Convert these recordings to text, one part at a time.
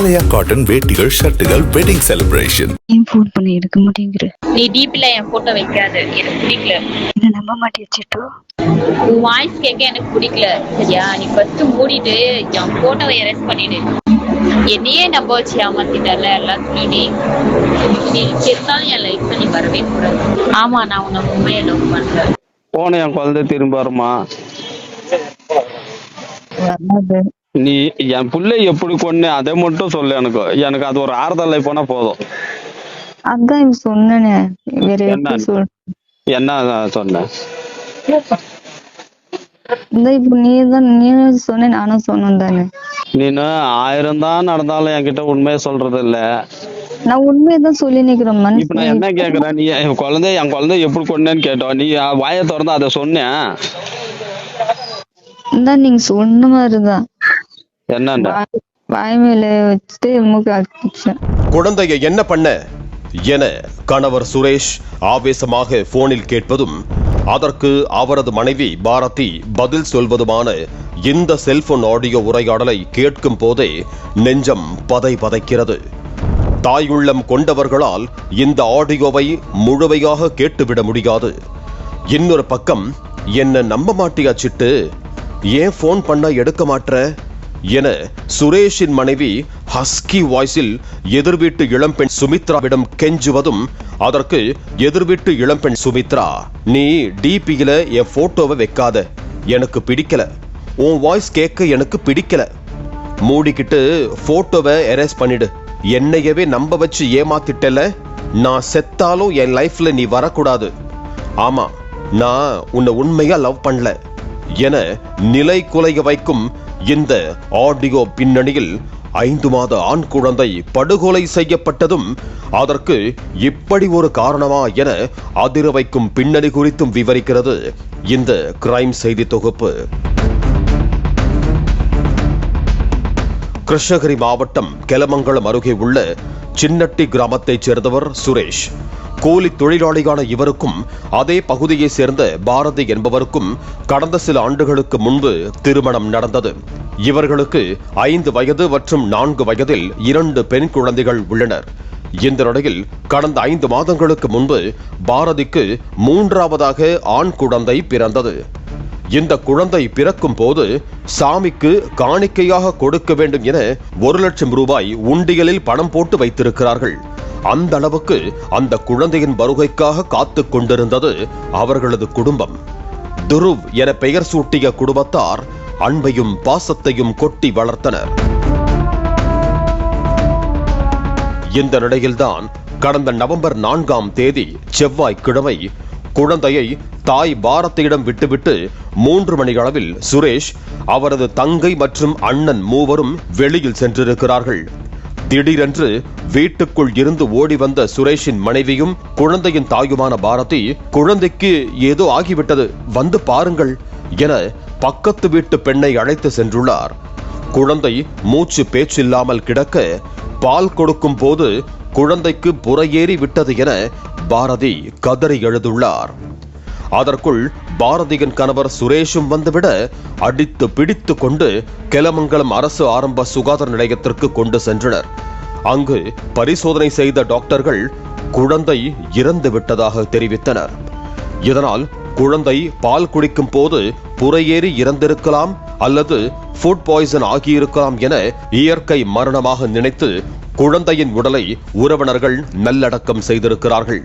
ஆலயா cotton வேட்டிகள் ஷர்ட்டுகள் wedding celebration ஏன் ஃபோன் பண்ணி எடுக்க மாட்டேங்கிற. நீ டிபில என் போட்டோ வைக்காத எனக்கு பிடிக்கல. என்ன நம்ப சிட்டு? உன் வாய்ஸ் கேட்க எனக்கு பிடிக்கல. சரியா? நீ ஃபர்ஸ்ட் மூடிட்டு என் போட்டோவை எரேஸ் பண்ணிடு. என்னையே நம்ப வச்சு ஏமாத்திட்டல எல்லாத்துலயும் நீ நீ செத்தாலும் என் லைஃப்ல நீ வரவே கூடாது. ஆமா நான் உன்னை உண்மையை லவ் பண்றேன். போன என் குழந்தை திரும்ப வருமா? வராது நீ என் புள்ளை எப்படி கொண்டு அதை மட்டும் சொல்லு எனக்கு. எனக்கு அது ஒரு ஆறுதலை போனா போதும். அதான் சொன்னேனே. வேற என்ன? சொன்ன? இப்ப நீ தான் நீ சொன்ன நானும் சொன்னேன் தானே. நீனு ஆயிரம் தான் நடந்தாலும் என்கிட்ட உண்மையை சொல்றது இல்ல நான் உண்மையதான் சொல்லி நிக்கிறேன் இப்ப நான் என்ன கேக்குறேன்? நீ என் குழந்தை என் குழந்தை எப்படி கொண்டேன்னு கேட்டோம். நீ வாயை திறந்து அதை சொன்னேன் நீங்க சொன்ன மாதிரிதான். வச்சுட்டு மூக்கு அடிச்சேன் குழந்தையை என்ன பண்ண? என கணவர் சுரேஷ் ஆவேசமாக போனில் கேட்பதும் அதற்கு அவரது மனைவி பாரதி பதில் சொல்வதுமான இந்த செல்போன் ஆடியோ உரையாடலை கேட்கும் போதே நெஞ்சம் பதை பதைக்கிறது. தாயுள்ளம் கொண்டவர்களால் இந்த ஆடியோவை முழுமையாக கேட்டுவிட முடியாது. இன்னொரு பக்கம் என்ன நம்ப மாட்டியா சிட்டு? ஏன் ஃபோன் பண்ணா எடுக்க மாட்ற? என சுரேஷின் மனைவி ஹஸ்கி வாய்ஸில் எதிர்வீட்டு இளம்பெண் சுமித்ராவிடம் கெஞ்சுவதும் அதற்கு எதிர்வீட்டு இளம்பெண் சுமித்ரா நீ டிபியில என் போட்டோவை வைக்காத. எனக்கு பிடிக்கல. உன் வாய்ஸ் கேட்க எனக்கு பிடிக்கல. மூடிக்கிட்டு போட்டோவை எரேஸ் பண்ணிடு. என்னையவே நம்ப வச்சு ஏமாத்திட்டல நான் செத்தாலும் என் லைஃப்ல நீ வரக்கூடாது. ஆமா நான் உன்னை உண்மையா லவ் பண்ணல. என நிலை குலைய வைக்கும் இந்த ஆடியோ பின்னணியில் ஐந்து மாத ஆண் குழந்தை படுகொலை செய்யப்பட்டதும் அதற்கு இப்படி ஒரு காரணமா என அதிர வைக்கும் பின்னணி குறித்தும் விவரிக்கிறது இந்த கிரைம் செய்தி தொகுப்பு. கிருஷ்ணகிரி மாவட்டம் கெலமங்கலம் அருகே உள்ள சின்னட்டி கிராமத்தைச் சேர்ந்தவர் சுரேஷ். கூலி தொழிலாளியான இவருக்கும் அதே பகுதியைச் சேர்ந்த பாரதி என்பவருக்கும் கடந்த சில ஆண்டுகளுக்கு முன்பு திருமணம் நடந்தது. இவர்களுக்கு ஐந்து வயது மற்றும் நான்கு வயதில் இரண்டு பெண் குழந்தைகள் உள்ளனர். இந்த நிலையில் கடந்த ஐந்து மாதங்களுக்கு முன்பு பாரதிக்கு மூன்றாவதாக ஆண் குழந்தை பிறந்தது. இந்த குழந்தை பிறக்கும் போது சாமிக்கு காணிக்கையாக கொடுக்க வேண்டும் என ஒரு லட்சம் ரூபாய் உண்டியலில் பணம் போட்டு வைத்திருக்கிறார்கள். அந்த அளவுக்கு அந்த குழந்தையின் வருகைக்காக காத்து கொண்டிருந்தது அவர்களது குடும்பம். துருவ் என பெயர் சூட்டிய குடும்பத்தார் அன்பையும் பாசத்தையும் கொட்டி வளர்த்தனர். இந்த நிலையில்தான் கடந்த நவம்பர் நான்காம் தேதி செவ்வாய்க்கிழமை குழந்தையை தாய் பாரதியிடம் விட்டுவிட்டு மூன்று மணி அளவில் சுரேஷ் அவரது தங்கை மற்றும் அண்ணன் மூவரும் வெளியில் சென்றிருக்கிறார்கள். திடீரென்று வீட்டுக்குள் இருந்து ஓடி வந்த சுரேஷின் மனைவியும் குழந்தையின் தாயுமான பாரதி குழந்தைக்கு ஏதோ ஆகிவிட்டது வந்து பாருங்கள் என பக்கத்து வீட்டு பெண்ணை அழைத்து சென்றுள்ளார். குழந்தை மூச்சு பேச்சில்லாமல் கிடக்க பால் கொடுக்கும் போது குழந்தைக்கு புறையேறி விட்டது என பாரதி கதறி எழுதுள்ளார். அதற்குள் பாரதியின் கணவர் சுரேஷும் வந்துவிட அடித்து பிடித்து கொண்டு கெலமங்கலம் அரசு ஆரம்ப சுகாதார நிலையத்திற்கு கொண்டு சென்றனர். அங்கு பரிசோதனை செய்த டாக்டர்கள் குழந்தை இறந்து விட்டதாக தெரிவித்தனர். இதனால் குழந்தை பால் குடிக்கும் போது புறையேறி இறந்திருக்கலாம் அல்லது ஃபுட் பாய்சன் ஆகியிருக்கலாம் என இயற்கை மரணமாக நினைத்து குழந்தையின் உடலை உறவினர்கள் நல்லடக்கம் செய்திருக்கிறார்கள்.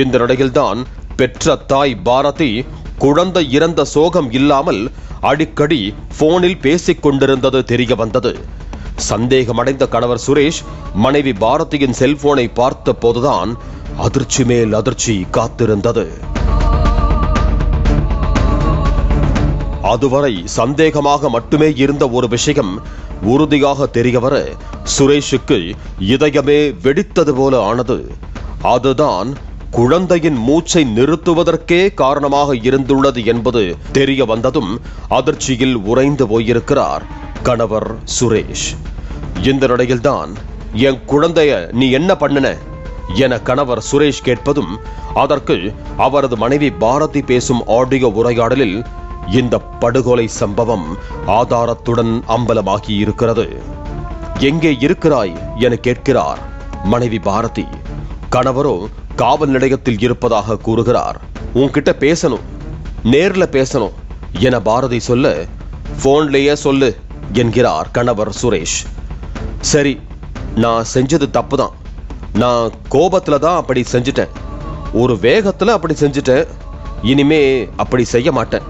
இந்த நிலையில்தான் பெற்ற தாய் பாரதி குழந்தை இறந்த சோகம் இல்லாமல் அடிக்கடி போனில் பேசிக் கொண்டிருந்தது தெரிய வந்தது. சந்தேகமடைந்த கணவர் சுரேஷ் மனைவி பாரதியின் செல்போனை பார்த்த போதுதான் அதிர்ச்சி மேல் அதிர்ச்சி காத்திருந்தது. அதுவரை சந்தேகமாக மட்டுமே இருந்த ஒரு விஷயம் உறுதியாக தெரியவர சுரேஷுக்கு இதயமே வெடித்தது போல ஆனது. அதுதான் குழந்தையின் மூச்சை நிறுத்துவதற்கே காரணமாக இருந்துள்ளது என்பது தெரிய வந்ததும் அதிர்ச்சியில் உறைந்து போயிருக்கிறார் கணவர் சுரேஷ். இந்த நிலையில்தான் என் குழந்தைய நீ என்ன பண்ணுன? என கணவர் சுரேஷ் கேட்பதும் அதற்கு அவரது மனைவி பாரதி பேசும் ஆடியோ உரையாடலில் இந்த படுகொலை சம்பவம் ஆதாரத்துடன் அம்பலமாகி இருக்கிறது. எங்கே இருக்கிறாய்? என கேட்கிறார் மனைவி பாரதி. கணவரோ காவல் நிலையத்தில் இருப்பதாக கூறுகிறார். உன்கிட்ட பேசணும். நேர்ல பேசணும் என பாரதி சொல்ல போன்லயே சொல்லு என்கிறார் கணவர் சுரேஷ். சரி நான் செஞ்சது தப்புதான். நான் கோபத்துல தான் அப்படி செஞ்சுட்டேன். ஒரு வேகத்துல அப்படி செஞ்சுட்டேன். இனிமே அப்படி செய்ய மாட்டேன்.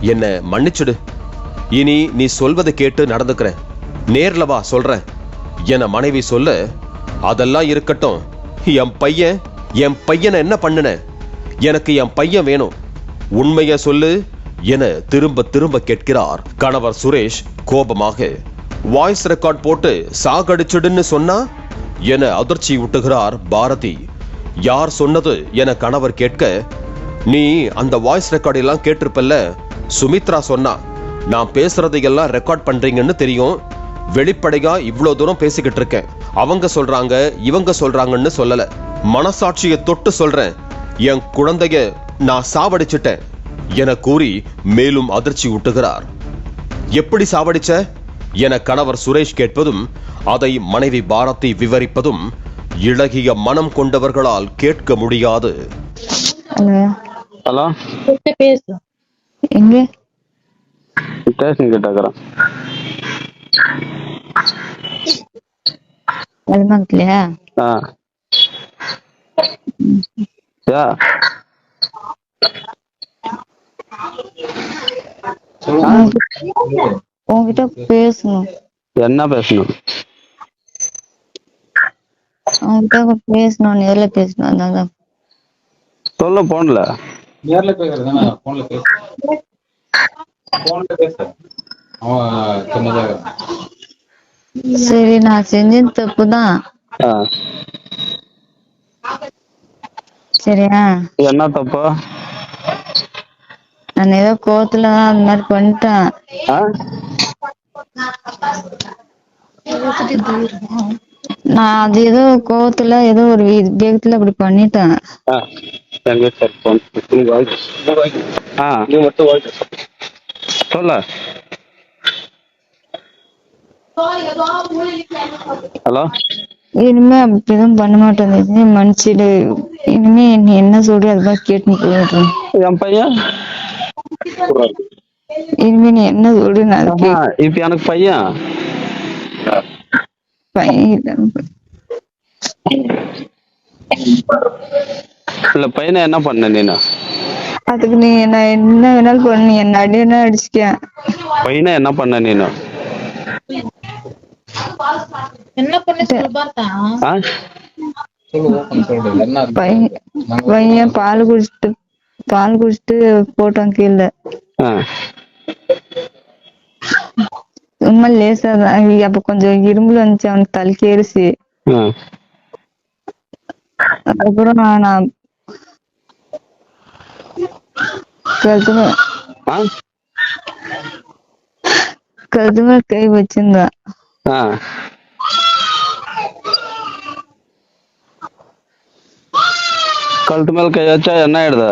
என்ன மன்னிச்சுடு. இனி நீ சொல்வதை கேட்டு நடந்துக்கிறேன். நேர்ல வா சொல்றேன். என மனைவி சொல்ல அதெல்லாம் இருக்கட்டும். என் பையன் என் பையனை என்ன பண்ணுன? எனக்கு என் பையன் வேணும். உண்மைய சொல்லு என திரும்ப திரும்ப கேட்கிறார் கணவர் சுரேஷ் கோபமாக. வாய்ஸ் ரெக்கார்ட் போட்டு சாகடிச்சிடுன்னு சொன்னா? என அதிர்ச்சி ஊட்டுகிறார் பாரதி. யார் சொன்னது என கணவர் கேட்க நீ அந்த வாய்ஸ் ரெக்கார்ட் எல்லாம் கேட்டிருப்பல்ல? சுமித்ரா சொன்னா நான் பேசுறதையெல்லாம் ரெக்கார்ட் பண்றீங்கன்னு தெரியும். வெளிப்படையா இவ்வளவு தூரம் பேசிக்கிட்டு இருக்கேன். அவங்க சொல்றாங்க இவங்க சொல்றாங்கன்னு சொல்லலை. மனசாட்சியை தொட்டு சொல்றேன். என் குழந்தைய நான் சாவடிச்சிட்டேன் என கூறி மேலும் அதிர்ச்சி ஊட்டுகிறார். எப்படி சாவடிச்ச? என கணவர் சுரேஷ் கேட்பதும் அதை மனைவி பாரதி விவரிப்பதும் இளகிய மனம் கொண்டவர்களால் கேட்க முடியாது. ஹலோ. எங்க? ஸ்டேஷன் யா உன்கிட்ட பேசணும். என்ன பேசணும்? அவங்ககிட்ட பேசணும் நேர்ல பேசணும் அதான் சொல்ல போன்ல நேர்ல பேசுறதுதானே போன்ல பேச. போன்ல பேச. அவன் சொன்னதாக சரி நான் செஞ்சது தப்பு தான் ஆ. சரியா? என்ன தப்பு? நான் ஏதோ கோவத்துல தான் அந்த மாதிரி பண்ணிட்டேன். நான் அது ஏதோ கோவத்துல ஏதோ ஒரு வேகத்துல அப்படி பண்ணிட்டேன். சொல்ல. ஹலோ? இனிமே எதுவும் பண்ண மாட்டேன். இனிமே மன்னிச்சிடு. இனிமே நீ என்ன சொல்றியோ அதுதான் கேட்டு போயிடுறேன் என் பையன்? இனிமே நீ என்ன சொல்ற நான் இப்ப எனக்கு பையன்? கேட்பேன் இல்ல பையனை என்ன பண்ண நீனு? அதுக்கு நீ நான் என்ன வேணாலும் பண்ணு. என்ன அடி வேணா அடிச்சுக்க? பையனை என்ன பண்ண நீனு? என்ன பண்ண? பையன் பையன் பால் குடிச்சிட்டு பால் குடிச்சிட்டு போட்டான் கீழே. சும்மா லேசா தான். அப்ப கொஞ்சம் இரும்புல வந்துச்சு அவனுக்கு தலைக்கு ஏறிச்சு அதுக்கப்புறம் நான் நான் கழுத்து மே- ஆ. கழுத்து மேல கை வச்சிருந்தேன். ஆ. கழுத்து மேல கை வச்சா என்ன ஆயிடுது?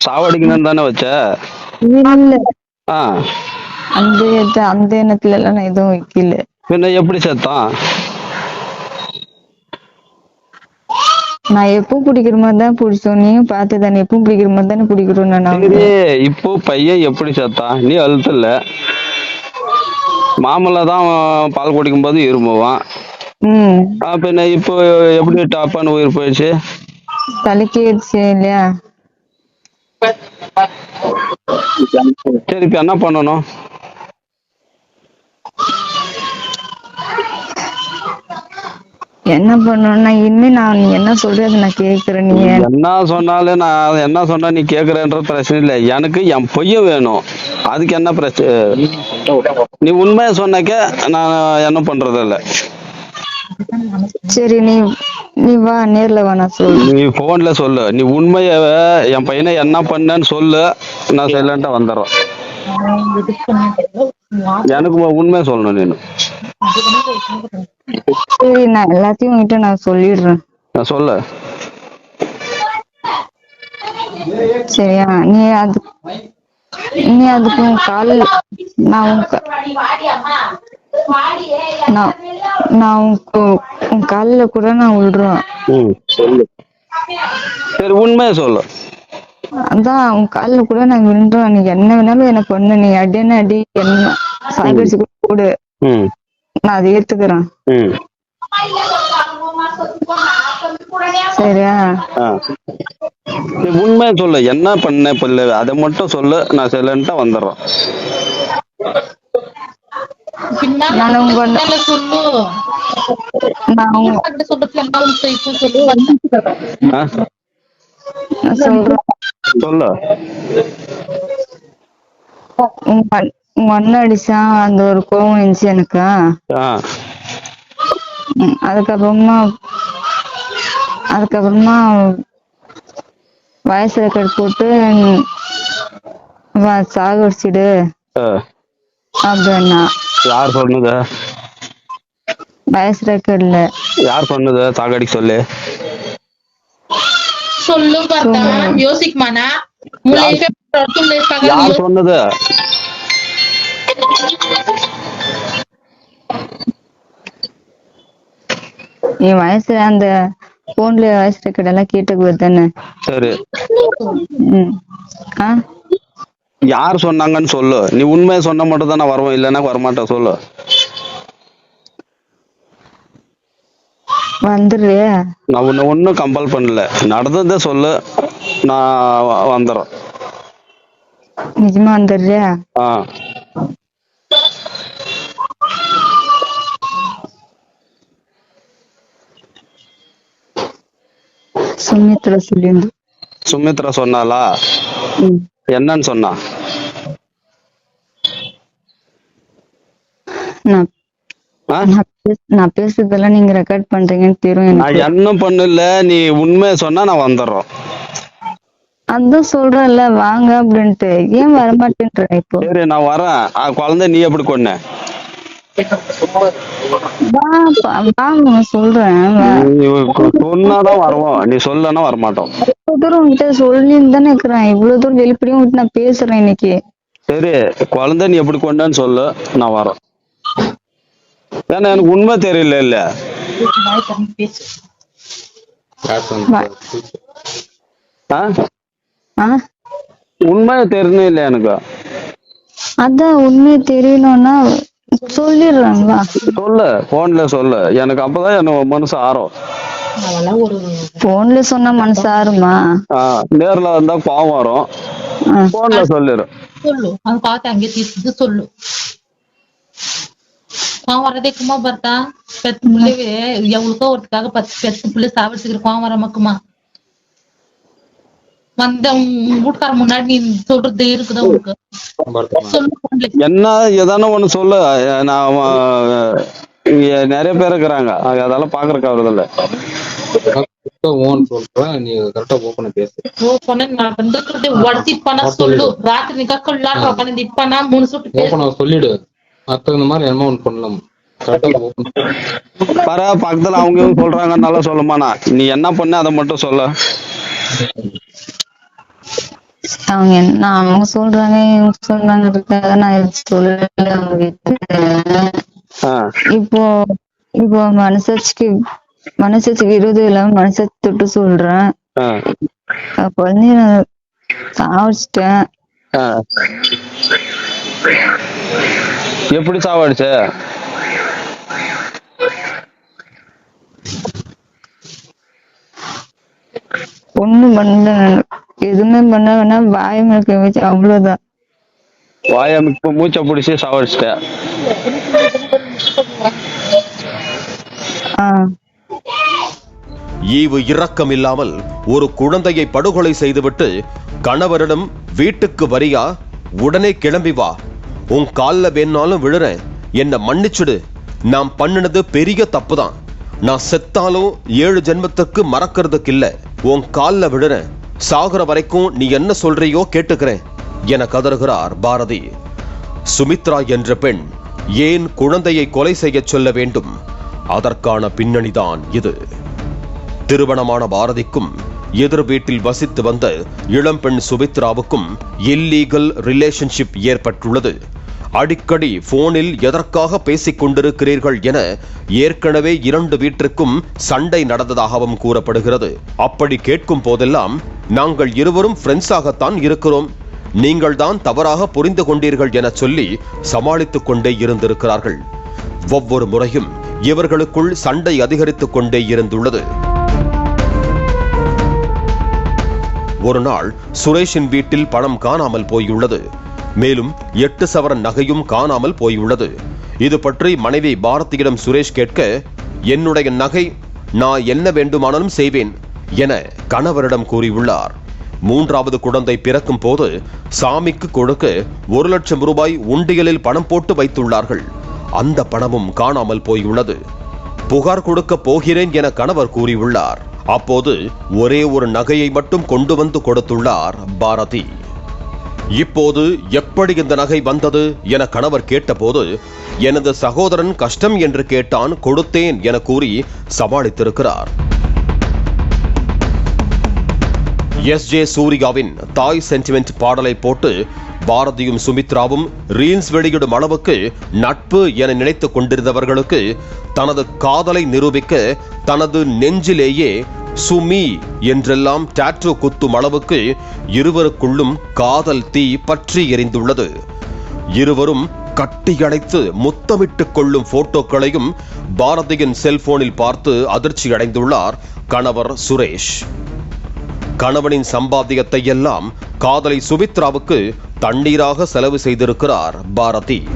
சாவடிக்கணும்னு தானே வச்ச? இல்ல. ஆ. அந்த அந்த எண்ணத்துல எல்லாம் நான் எதுவும் வைக்கல. பின்ன எப்படி செத்தான்? நான் எப்பவும் பிடிக்கிற மாதிரி தான் பிடிச்சோம். நீயும் பார்த்து தானே எப்பவும் பிடிக்கிற மாதிரி தானே பிடிக்கிறோம் நான் இப்போ பையன் எப்படி செத்தான்? நீ அழுத்தல. மாமல்ல தான் பால் குடிக்கும் போது இருமுவான் பின்ன இப்போ எப்படி டாப்பான உயிர் போயிடுச்சு? தலைக்கு ஏறிச்சு இல்லையா? சரி இப்ப என்ன பண்ணணும்? என்ன பண்ணணும்னா இனிமே நான் நீ என்ன சொல்ற அதை நான் கேக்குறேன் நீ என்ன சொன்னாலும் நான் என்ன சொன்னா நீ கேக்குறேன்ற பிரச்சனை இல்லை. எனக்கு என் பையன் வேணும். அதுக்கு என்ன பிரச்சனை நீ உண்மையை சொன்னாக்க நான் என்ன பண்றது இல்ல. சரி நீ நீ வா நேர்ல வா நான் சொல்றேன். நீ போன்ல சொல்லு. நீ உண்மைய என் பையனை என்ன பண்ணேன்னு சொல்லு. நான் சைலண்டா வந்துடுறேன். எனக்கு உண்மையை சொல்லணும் நீனு. சரி நான் எல்லாத்தையும் உன்கிட்ட நான் சொல்லிடுறேன். நான் சொல்லு. சரியா? நீ அது நீ அதுக்கு கால் நான் உன் கா- நான் நான் உன் கு- உன் காலில் கூட நான் விழுறேன் சொல்லு. சரி உண்மையை சொல்லு. அதான் உன் காலில் கூட நான் விழுறேன் நீ என்ன வேணாலும் எனக்கு ஒண்ணு நீ அடின்னு அடி என்ன சாகடிச்சு கூட நான் அதை ஏத்துக்கிறேன். சரியா? உண்மையை சொல்லு. என்ன பண்ண பிள்ளை? அதை மட்டும் சொல்லு. நான் சைலண்டா உங்க சொல்லு. நான் உங்க அண்ணன் அடிச்சான் அந்த ஒரு கோவம் இருந்துச்சு எனக்கு. அதுக்கப்புறமா அதுக்கப்புறமா வயசு ரெக்கார்ட் போட்டு வா- சாகடிச்சிடு ஆ. அப்படின்னா. யார் சொன்னது? வயசு ரெக்கார்ட்ல யார் சொன்னது? சாகடிக்க சொல்லு. சொல்லு பார்த்தா. லைஃப் யார் சொன்னது? என் வயசு அந்த போன்ல வயசு ரெக்கார்ட் எல்லாம் கேட்டுக்குவது தானே சரி யார் சொன்னாங்கன்னு சொல்லு. நீ உண்மையை சொன்ன மட்டும் தான் நான் வருவேன் இல்லைன்னா வரமாட்டேன் சொல்லு. வந்துடுறிய நான் உன்னை ஒன்றும் கம்பல் பண்ணல. நடந்ததை சொல்லு. நான் வந்துடுறேன் நிஜமா வந்துடுறியா ஆ. சுமித்ரா சொல்லியிருந்து. சுமித்ரா சொன்னாளா? ம். என்னன்னு சொன்னா? நான் பேசுறதெல்லாம் நீங்க ரெக்கார்ட் பண்றீங்கன்னு தெரியும் நான் என்ன பண்ணல நீ உண்மையை சொன்னா நான் வந்துடுறோம் அதான் சொல்றேன்ல வாங்க அப்படின்ட்டு. ஏன் வரமாட்டேன்ற இப்போ? சரி நான் வரேன். ஆ, குழந்தை நீ எப்படி கொன்ன சொன்னாதான் வருவோம். நீ சொல்லனா வரமாட்டோம். இவ்வளவு தூரம் உன்கிட்ட சொல்லின்னு தானே இருக்கிறேன். இவ்வளவு தூரம் வெளிப்படையும் நான் பேசுறேன் இன்னைக்கு. சரி குழந்தை நீ எப்படி கொண்டான்னு சொல்லு. நான் ஏன்னா எனக்கு உண்மை தெரியல இல்ல. உண்மை தெரியணும் இல்ல எனக்கு? அதான் உண்மையை தெரியணும்னா சொல்லிடுறேன் வா சொல்லு போன்ல சொல்லு. எனக்கு அப்பதான் எனக்கு மனசு ஆறும். போன்ல சொன்னா மனசு ஆறுமா? நேர்ல வந்தா கோவம் வரும். போன்ல சொல்லிடு சொல்லு. அது பார்த்து அங்கே தீர்த்து சொல்லு. கோவம் வரதே குமா பார்த்தா பெத்து பிள்ளைவே எவ்வளவுக்கோ ஒருத்துக்காக பத்து பெத்து பிள்ளை சாவடிச்சுக்கிற கோவம் வர மக்குமா? வந்த வீட்டுக்கார முன்னாடி நீ சொல்றது இருக்குதா உனக்கு. என்ன ஏதான ஒண்ணு சொல்லு. நான் நிறைய பேர் இருக்கிறாங்க. அதெல்லாம் பாக்குறக்கு கரெக்டா ஓன் சொல்றேன் நீ கரெக்டா ஓப்பனா பேசு. ஓ பொண்ணு நான் வந்துக்கிறதே உடச்சிப்பானா சொல்லு. ராத்திரி நிக்கா கொள்ளாட்டு உட்காந்து இப்பானா? மூணு சுட்டு பேசு. ஓப்பனா சொல்லிடு. அடுத்த இந்த மாதிரி என்ன ஒன்று பண்ணலாம். பர பக்கத்துல அவங்க இவங்க சொல்றாங்கன்னால சொல்லுமாண்ணா நீ என்ன பண்ண அதை மட்டும் சொல்ல. அவங்க என்ன அவங்க சொல்றாங்க இவங்க சொல்றாங்கிறதுக்காக நான் எதுவும் சொல்லல அவங்க இப்போ இப்போ மனசாட்சிக்கு மனசாட்சிக்கு இருபது இல்லாம மனசாட்சி தொட்டு சொல்றேன். வந்து நான் சாவடிச்சிட்டேன். எப்படி சாவடிச்ச? ஒண்ணும் பண்ணல. எதுவுமே பண்ண வேணா வாய மேல வச்சு அவ்வளவுதான். வாய இப்ப மூச்சை பிடிச்சி சாவடிச்சிட்ட ஆஹ் ஈவு இரக்கம் இல்லாமல் ஒரு குழந்தையை படுகொலை செய்துவிட்டு கணவரிடம் வீட்டுக்கு வரியா? உடனே கிளம்பி வா. உன் கால்ல வேணாலும் விழுறேன் என்ன மன்னிச்சுடு. நான் பண்ணினது பெரிய தப்புதான். நான் செத்தாலும் ஏழு ஜென்மத்துக்கு மறக்கிறதுக்கு இல்ல. உன் கால்ல விழுறேன் சாகுற வரைக்கும் நீ என்ன சொல்றியோ கேட்டுக்கிறேன் என கதறுகிறார் பாரதி. சுமித்ரா என்ற பெண் ஏன் குழந்தையை கொலை செய்ய சொல்ல வேண்டும்? அதற்கான பின்னணிதான் இது. திருமணமான பாரதிக்கும் எதிர் வீட்டில் வசித்து வந்த இளம்பெண் சுமித்ராவுக்கும் இல்லீகல் ரிலேஷன்ஷிப் ஏற்பட்டுள்ளது. அடிக்கடி போனில் எதற்காக பேசிக் கொண்டிருக்கிறீர்கள் என ஏற்கனவே இரண்டு வீட்டிற்கும் சண்டை நடந்ததாகவும் கூறப்படுகிறது. அப்படி கேட்கும் போதெல்லாம் நாங்கள் இருவரும் ஃப்ரெண்ட்ஸாகத்தான் இருக்கிறோம். நீங்கள் தான் தவறாக புரிந்து கொண்டீர்கள் என சொல்லி சமாளித்துக் கொண்டே இருந்திருக்கிறார்கள். ஒவ்வொரு முறையும் இவர்களுக்குள் சண்டை அதிகரித்துக் கொண்டே இருந்துள்ளது. ஒரு நாள் சுரேஷின் வீட்டில் பணம் காணாமல் போயுள்ளது. மேலும் எட்டு சவரன் நகையும் காணாமல் போயுள்ளது. இது பற்றி மனைவி பாரதியிடம் சுரேஷ் கேட்க என்னுடைய நகை நான் என்ன வேண்டுமானாலும் செய்வேன் என கணவரிடம் கூறியுள்ளார். மூன்றாவது குழந்தை பிறக்கும் போது சாமிக்கு கொடுக்க ஒரு லட்சம் ரூபாய் உண்டியலில் பணம் போட்டு வைத்துள்ளார்கள். அந்த பணமும் காணாமல் போயுள்ளது. புகார் கொடுக்க போகிறேன் என கணவர் கூறியுள்ளார். அப்போது ஒரே ஒரு நகையை மட்டும் கொண்டு வந்து கொடுத்துள்ளார் பாரதி. இப்போது எப்படி இந்த நகை வந்தது என கணவர் கேட்டபோது எனது சகோதரன் கஷ்டம் என்று கேட்டான் கொடுத்தேன் என கூறி சமாளித்திருக்கிறார். எஸ். ஜே. சூர்யாவின் தாய் சென்டிமெண்ட் பாடலை போட்டு பாரதியும் சுமித்ராவும் ரீல்ஸ் வெளியிடும் அளவுக்கு நட்பு என நினைத்துக் கொண்டிருந்தவர்களுக்கு தனது காதலை நிரூபிக்க தனது நெஞ்சிலேயே சுமி என்றெல்லாம் டாட்டூ குத்தும் அளவுக்கு இருவருக்குள்ளும் காதல் தீ பற்றி எரிந்துள்ளது. இருவரும் கட்டியடைத்து முத்தமிட்டுக் கொள்ளும் போட்டோக்களையும் பாரதியின் செல்போனில் பார்த்து அதிர்ச்சி அடைந்துள்ளார் கணவர் சுரேஷ். கணவனின் சம்பாத்தியத்தை எல்லாம் காதலை சுமித்ராவுக்கு தண்ணீராக செலவு செய்திருக்கிறார் பாரதி.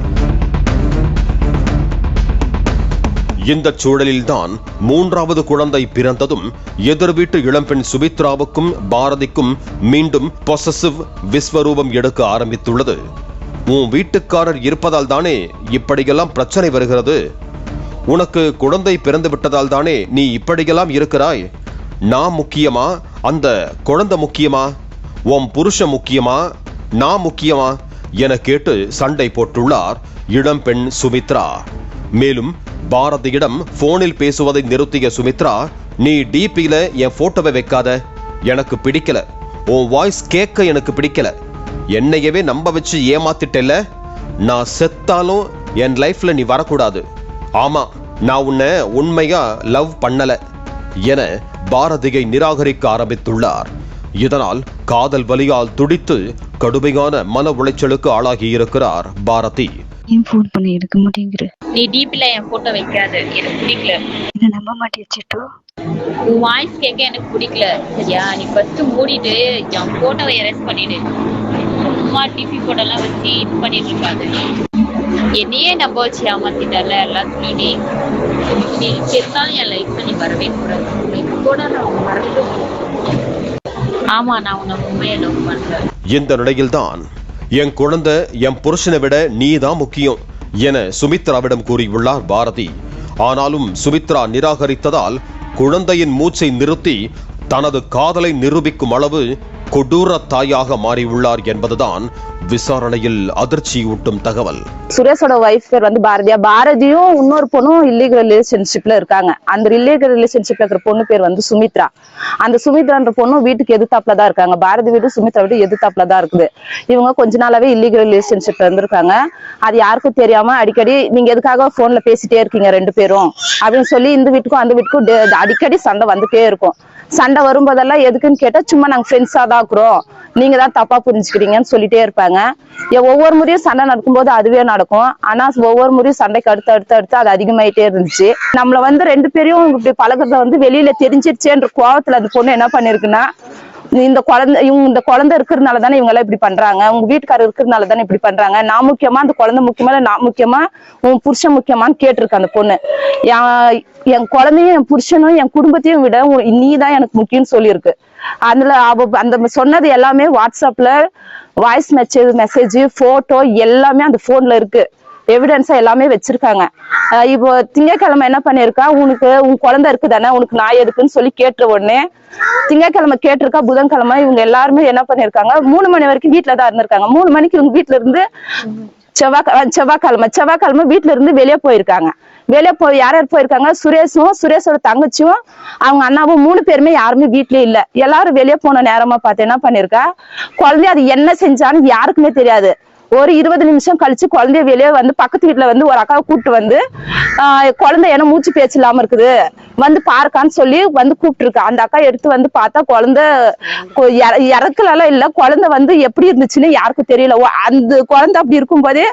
இந்த சூழலில்தான் மூன்றாவது குழந்தை பிறந்ததும் எதிர் வீட்டு இளம்பெண் சுமித்ராவுக்கும் பாரதிக்கும் மீண்டும் பொசசிவ் விஸ்வரூபம் எடுக்க ஆரம்பித்துள்ளது. உன் வீட்டுக்காரர் இருப்பதால் தானே இப்படியெல்லாம் பிரச்சனை வருகிறது? உனக்கு குழந்தை பிறந்து விட்டதால் தானே நீ இப்படியெல்லாம் இருக்கிறாய்? நான் முக்கியமா? அந்த குழந்தை முக்கியமா? உன் புருஷன் முக்கியமா? நான் முக்கியமா? என கேட்டு சண்டை போட்டுள்ளார் இளம்பெண் சுமித்ரா. மேலும் பாரதியிடம் போனில் பேசுவதை நிறுத்திய சுமித்ரா நீ டிபியில என் போட்டோவை வைக்காத. எனக்கு பிடிக்கல. உன் வாய்ஸ் கேட்க எனக்கு பிடிக்கல. என்னையவே நம்ப வச்சு ஏமாத்திட்டல நான் செத்தாலும் என் லைஃப்ல நீ வரக்கூடாது. ஆமா நான் உன்னை உண்மையா லவ் பண்ணல என பாரதியை நிராகரிக்க ஆரம்பித்துள்ளார். இதனால் காதல் வலியால் துடித்து கடுமையான மன உளைச்சலுக்கு ஆளாகியிருக்கிறார் பாரதி. ஏன் ஃபோன் பண்ணி எடுக்க மாட்டேங்கிற. நீ டிபில என் போட்டோ வைக்காத. எனக்கு பிடிக்கல. என்ன நம்ப மாட்டேன் சிட்டு? உன் வாய்ஸ் கேட்க எனக்கு பிடிக்கல. சரியா? நீ ஃபர்ஸ்ட் மூடிட்டு என் போட்டோவை எரேஸ் பண்ணிடு. சும்மா டிபி போட்டோலாம் வச்சு இது பண்ணிட்டு இருக்காது. என்னையே நம்ப வச்சு ஏமாத்திட்டல எல்லாத்துலயும் நீ நீ செத்தாலும் என் லைஃப்ல நீ வரவே கூடாது. லைஃப் கூட நான் வரவே ஆமா நான் உன்னை உண்மையை லவ் பண்றேன். இந்த நிலையில்தான் என் குழந்தை என் புருஷனை விட நீ தான் முக்கியம் என சுமித்ராவிடம் கூறியுள்ளார் பாரதி. ஆனாலும் சுமித்ரா நிராகரித்ததால் குழந்தையின் மூச்சை நிறுத்தி தனது காதலை நிரூபிக்கும் அளவு கொடூர தாயாக மாறியுள்ளார் என்பதுதான் விசாரணையில் அதிர்ச்சியூட்டும் தகவல். சுரேஷோட ஒய்ஃப் பேர் வந்து பாரதியா. பாரதியும் இன்னொரு பொண்ணும் இல்லீகல் ரிலேஷன்ஷிப்ல இருக்காங்க. அந்த இல்லீகல் ரிலேஷன்ஷிப்ல இருக்கிற பொண்ணு பேர் வந்து சுமித்ரா. அந்த சுமித்ரான்ற பொண்ணும் வீட்டுக்கு எதிர்த்தாப்புல தான் இருக்காங்க. பாரதி வீடு சுமித்ரா வீடு எதிர்த்தாப்புல தான் இருக்குது. இவங்க கொஞ்ச நாளாவே இல்லீகல் ரிலேஷன்ஷிப்ல இருந்திருக்காங்க. அது யாருக்கும் தெரியாம அடிக்கடி நீங்க எதுக்காக போன்ல பேசிட்டே இருக்கீங்க ரெண்டு பேரும்? அப்படின்னு சொல்லி இந்த வீட்டுக்கும் அந்த வீட்டுக்கும் டே- அடிக்கடி சண்டை வந்துட்டே இருக்கும். சண்டை வரும்போதெல்லாம் எதுக்குன்னு கேட்டா சும்மா நாங்க ஃப்ரெண்ட்ஸா தான் இருக்கிறோம். நீங்க தான் தப்பா புரிஞ்சுக்கிறீங்கன்னு சொல்லிட்டே இருப்பாங்க. ஒவ்வொரு முறையும் சண்டை நடக்கும்போது அதுவே நடக்கும். ஆனா ஒவ்வொரு முறையும் சண்டைக்கு அடுத்து அடுத்து அடுத்து அது அதிகமாயிட்டே இருந்துச்சு. நம்மள வந்து ரெண்டு பேரையும் இப்படி பழகுறத வந்து வெளியில தெரிஞ்சிருச்சேன்ற கோவத்துல அந்த பொண்ணு என்ன பண்ணிருக்குன்னா இந்த குழந்தை இவங்க இந்த குழந்தை இருக்கிறதுனால தானே இவங்க எல்லாம் இப்படி பண்றாங்க? உங்க வீட்டுக்காரர் இருக்கிறதுனால தானே இப்படி பண்றாங்க? நான் முக்கியமா அந்த குழந்தை முக்கியமா நான் முக்கியமா உன் புருஷன் முக்கியமான்னு கேட்டிருக்கேன் அந்த பொண்ணு. என் என் குழந்தையும் என் புருஷனும் என் குடும்பத்தையும் விட நீ தான் எனக்கு முக்கியம்னு சொல்லியிருக்கு. அதுல அவ அந்த சொன்னது எல்லாமே வாட்ஸ்அப்ல வாய்ஸ் மெசேஜ் மெசேஜ் போட்டோ எல்லாமே அந்த போன்ல இருக்கு. எவிடன்ஸா எல்லாமே வச்சிருக்காங்க. இப்போ திங்கட்கிழமை என்ன பண்ணிருக்கா? உனக்கு உன் குழந்தை இருக்குதானே? உனக்கு நாய் எதுக்குன்னு சொல்லி கேட்ட உடனே திங்கக்கிழமை கேட்டிருக்கா புதன்கிழமை இவங்க எல்லாருமே என்ன பண்ணிருக்காங்க? மூணு மணி வரைக்கும் வீட்டுல தான் இருந்திருக்காங்க. மூணு மணிக்கு இவங்க வீட்டுல இருந்து செவ்வாய் செவ்வாய்க்கிழமை செவ்வாய்க்கிழமை வீட்டுல இருந்து வெளியே போயிருக்காங்க. வெளியே போய் யார் யார் போயிருக்காங்க? சுரேஷும் சுரேஷோட தங்கச்சியும் அவங்க அண்ணாவும் மூணு பேருமே யாருமே வீட்லயே இல்ல. எல்லாரும் வெளியே போன நேரமா பார்த்து என்ன பண்ணிருக்கா? குழந்தைய அது என்ன செஞ்சான்னு யாருக்குமே தெரியாது. ஒரு இருபது நிமிஷம் கழிச்சு குழந்தைய வெளியே வந்து பக்கத்து வீட்டுல வந்து ஒரு அக்காவை கூப்பிட்டு வந்து குழந்தை ஏன்னா மூச்சு பேச்சு இல்லாம இருக்குது. வந்து பாருக்கான்னு சொல்லி வந்து கூப்பிட்டுருக்கு. அந்த அக்கா எடுத்து வந்து பார்த்தா குழந்தை கொ- இற- இல்ல. குழந்தை வந்து எப்படி இருந்துச்சுன்னு யாருக்கும் தெரியல. ஓ, அந்த குழந்தை அப்படி இருக்கும்போதே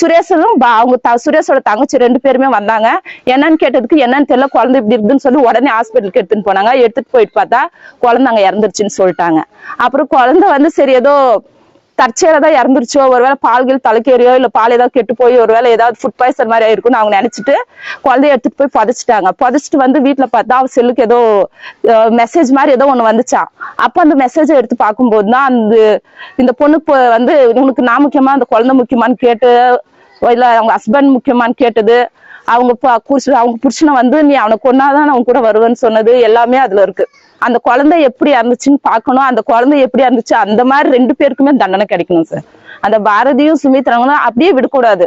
சுரேஷனும் அவங்க சுரேஷோட தங்கச்சி ரெண்டு பேருமே வந்தாங்க. என்னன்னு கேட்டதுக்கு என்னன்னு தெரியல. குழந்தை இப்படி இருக்குன்னு சொல்லி உடனே ஹாஸ்பிட்டலுக்கு எடுத்துட்டு போனாங்க. எடுத்துட்டு போயிட்டு பார்த்தா குழந்தை அங்க இறந்துருச்சுன்னு சொல்லிட்டாங்க. அப்புறம் குழந்தை வந்து சரி ஏதோ தற்செயலா தான் இறந்துருச்சோ? ஒருவேளை பால்கள் தலைக்கேறியோ? இல்ல பால் ஏதாவது கெட்டு போய் ஒருவேளை ஏதாவது ஃபுட் பாய்சன் மாதிரி ஆயிருக்கும்னு அவங்க நினைச்சிட்டு குழந்தைய எடுத்துட்டு போய் புதைச்சிட்டாங்க. புதைச்சிட்டு வந்து வீட்டுல பார்த்தா அவ செல்லுக்கு ஏதோ மெசேஜ் மாதிரி ஏதோ ஒண்ணு வந்துச்சா? அப்ப அந்த மெசேஜை எடுத்து பார்க்கும்போது தான் அந்த இந்த பொண்ணுக்கு வந்து உனக்கு நான் முக்கியமா அந்த குழந்தை முக்கியமான்னு கேட்டு இல்ல அவங்க ஹஸ்பண்ட் முக்கியமான்னு கேட்டது அவங்க அவங்க புருஷனை வந்து நீ அவனை கொண்டாதான் அவன் கூட வருவேன்னு சொன்னது எல்லாமே அதுல இருக்கு. அந்த குழந்தை எப்படி இருந்துச்சுன்னு பார்க்கணும். அந்த குழந்தை எப்படி இருந்துச்சு? அந்த மாதிரி ரெண்டு பேருக்குமே தண்டனை கிடைக்கணும் சார் அந்த பாரதியும் சுமித்ராங்களும் அப்படியே விடக்கூடாது.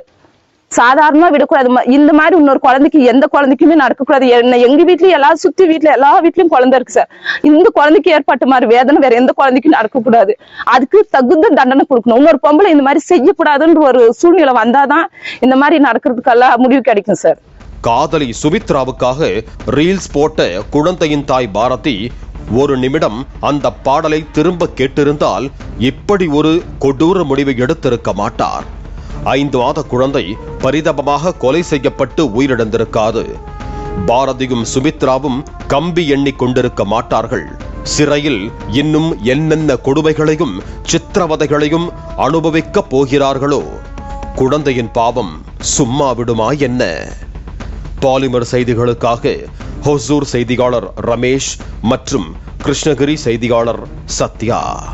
சாதாரணமா விடக்கூடாது. இந்த மாதிரி இன்னொரு குழந்தைக்கு எந்த குழந்தைக்குமே நடக்கக்கூடாது. என்ன எங்க வீட்லயும் எல்லா சுத்தி வீட்டுல எல்லா வீட்லயும் குழந்தை இருக்கு சார். இந்த குழந்தைக்கு ஏற்பட்ட மாதிரி வேதனை வேற எந்த குழந்தைக்கும் நடக்கக்கூடாது. அதுக்கு தகுந்த தண்டனை கொடுக்கணும். இன்னொரு பொம்பளை இந்த மாதிரி செய்யக்கூடாதுன்ற ஒரு சூழ்நிலை வந்தாதான் இந்த மாதிரி நடக்கிறதுக்கெல்லாம் முடிவு கிடைக்கும் சார். காதலி சுமித்ராவுக்காக ரீல்ஸ் போட்ட குழந்தையின் தாய் பாரதி ஒரு நிமிடம் அந்த பாடலை திரும்ப கேட்டிருந்தால் இப்படி ஒரு கொடூர முடிவை எடுத்திருக்க மாட்டார். ஐந்து மாத குழந்தை பரிதாபமாக கொலை செய்யப்பட்டு உயிரிழந்திருக்காது. பாரதியும் சுமித்ராவும் கம்பி எண்ணிக் கொண்டிருக்க மாட்டார்கள். சிறையில் இன்னும் என்னென்ன கொடுமைகளையும் சித்திரவதைகளையும் அனுபவிக்கப் போகிறார்களோ? குழந்தையின் பாவம் சும்மா விடுமா என்ன? பாலிமர் செய்திகளுக்காக ஹொசூர் செய்தியாளர் ரமேஷ் மற்றும் கிருஷ்ணகிரி செய்தியாளர் சத்யா.